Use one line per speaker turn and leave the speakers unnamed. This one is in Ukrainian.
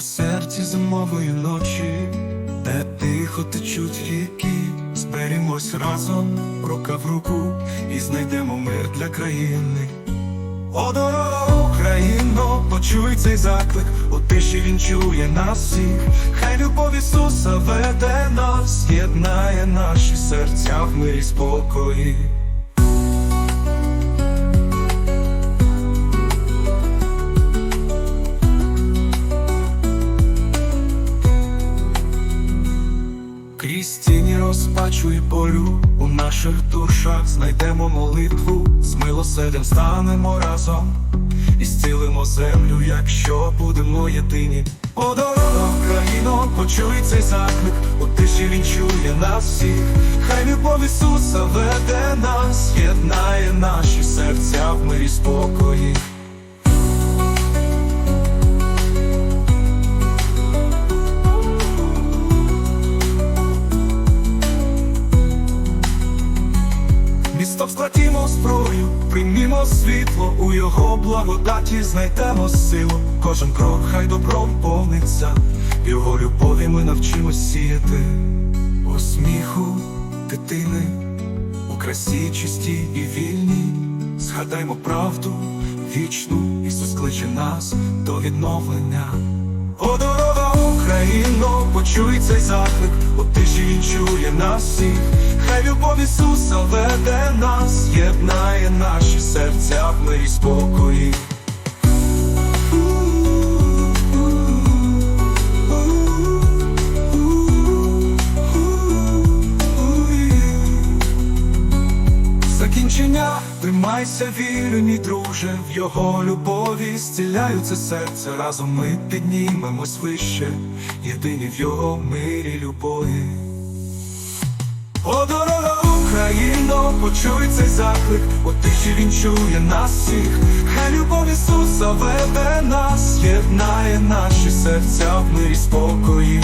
серці зимової ночі, де тихо течуть ріки, зберімось разом, рука в руку, і знайдемо мир для країни. О, дорога Україно, почуй цей заклик, у тиші він чує нас всіх, хай любов Ісуса веде нас, єднає наші серця в мирі спокої. Розпачу і болю у наших душах знайдемо молитву, з милосердям станемо разом і зцілимо землю, якщо будемо єдині. О, дорога Україно, почуй цей заклик, у тиші він чує нас всіх, хай любов Ісуса веде нас, єднає наші серця в мирі спокої. Місто вскладімо зброю, приймімо світло, у його благодаті знайдемо силу. Кожен крок хай добром повниться, його любові ми навчимось сіяти. У сміху дитини, у красі чистій і вільній, згадаймо правду вічну, Ісус кличе нас до відновлення. О, дорога Україно, почуй цей заклик, чує нас всіх, хай любов Ісуса веде нас, єднає наші серця в мирі спокої. Закінчення, тримайся вірю, мій друже, в його любові зціляються серце. Разом ми піднімемось вище, єдині в його мирі любові. О, дорога Україно, почуй цей заклик, у тиші він чує нас всіх, хай любов Ісуса веде нас, єднає наші серця в мирі спокої.